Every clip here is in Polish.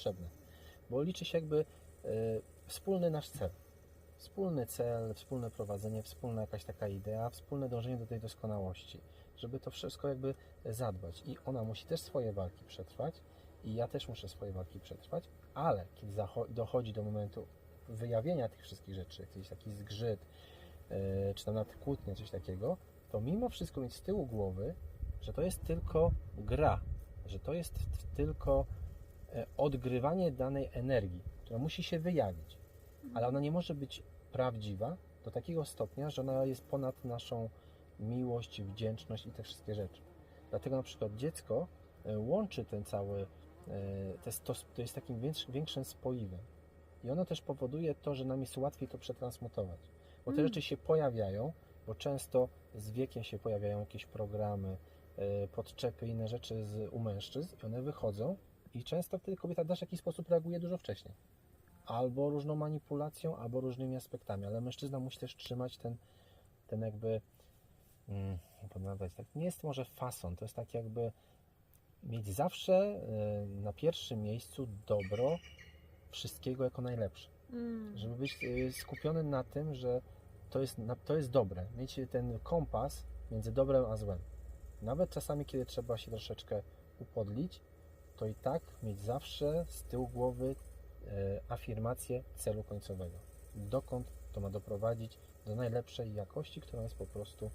potrzebne. Bo liczy się jakby e, wspólny nasz cel. Wspólny cel, wspólne prowadzenie, wspólna jakaś taka idea, wspólne dążenie do tej doskonałości. Żeby to wszystko jakby zadbać. I ona musi też swoje walki przetrwać, i ja też muszę swoje walki przetrwać, ale kiedy dochodzi do momentu wyjawienia tych wszystkich rzeczy, jakiś taki zgrzyt, e, czy tam nawet kłótnia, coś takiego, to mimo wszystko mieć z tyłu głowy, że to jest tylko gra, że to jest tylko odgrywanie danej energii, która musi się wyjawić, ale ona nie może być prawdziwa do takiego stopnia, że ona jest ponad naszą miłość, wdzięczność i te wszystkie rzeczy. Dlatego na przykład dziecko e, łączy ten cały, e, to jest, to, to jest takim większ- większym spoiwem. I ono też powoduje to, że nam jest łatwiej to przetransmutować. Bo te Mm. rzeczy się pojawiają, bo często z wiekiem się pojawiają jakieś programy, e, podczepy, inne rzeczy z, u mężczyzn i one wychodzą i często wtedy kobieta też w jakiś sposób reaguje dużo wcześniej. Albo różną manipulacją, albo różnymi aspektami, ale mężczyzna musi też trzymać ten, ten jakby, mm, nazwać, tak, nie jest może fason, to jest tak jakby mieć zawsze e, na pierwszym miejscu dobro wszystkiego jako najlepsze Mm. żeby być y, skupiony na tym, że to jest, to jest dobre. Mieć ten kompas między dobrem a złem. Nawet czasami, kiedy trzeba się troszeczkę upodlić, to i tak mieć zawsze z tyłu głowy e, afirmację celu końcowego. Dokąd to ma doprowadzić do najlepszej jakości, która jest po prostu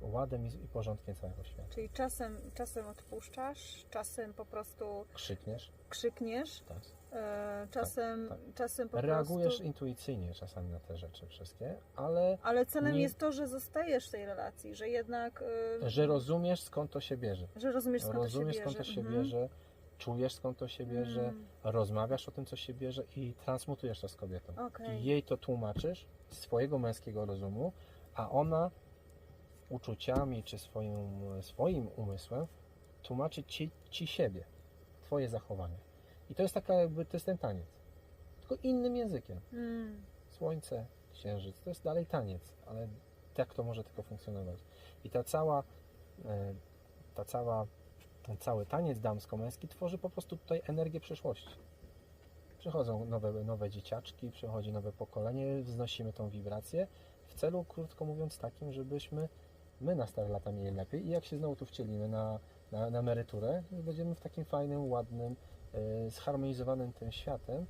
ładem i, i porządkiem całego świata. Czyli czasem, czasem odpuszczasz, czasem po prostu Krzykniesz, krzykniesz, tak. e, czasem, tak. czasem po reagujesz prostu... intuicyjnie czasami na te rzeczy wszystkie, ale Ale celem nie- jest to, że zostajesz w tej relacji, że jednak... e, że rozumiesz skąd to się bierze. że rozumiesz skąd rozumiesz to się skąd bierze. to się Mhm. bierze, czujesz skąd to się bierze, Mm, rozmawiasz o tym, co się bierze i transmutujesz to z kobietą. Okej. I jej to tłumaczysz z swojego męskiego rozumu, a ona uczuciami czy swoim, swoim umysłem tłumaczy ci, ci siebie, twoje zachowanie. I to jest taka jakby, to jest ten taniec. Tylko innym językiem. Mm. Słońce, księżyc, to jest dalej taniec, ale tak to może tylko funkcjonować. I ta cała, e, ta cała, ten cały taniec damsko-męski tworzy po prostu tutaj energię przyszłości. Przychodzą nowe, nowe dzieciaczki, przychodzi nowe pokolenie, wznosimy tą wibrację w celu, krótko mówiąc, takim, żebyśmy my na stare lata mieli lepiej i jak się znowu tu wcielimy na, na, na emeryturę, będziemy w takim fajnym, ładnym, e, zharmonizowanym tym światem,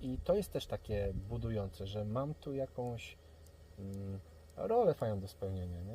i to jest też takie budujące, że mam tu jakąś mm, rolę fajną do spełnienia, nie?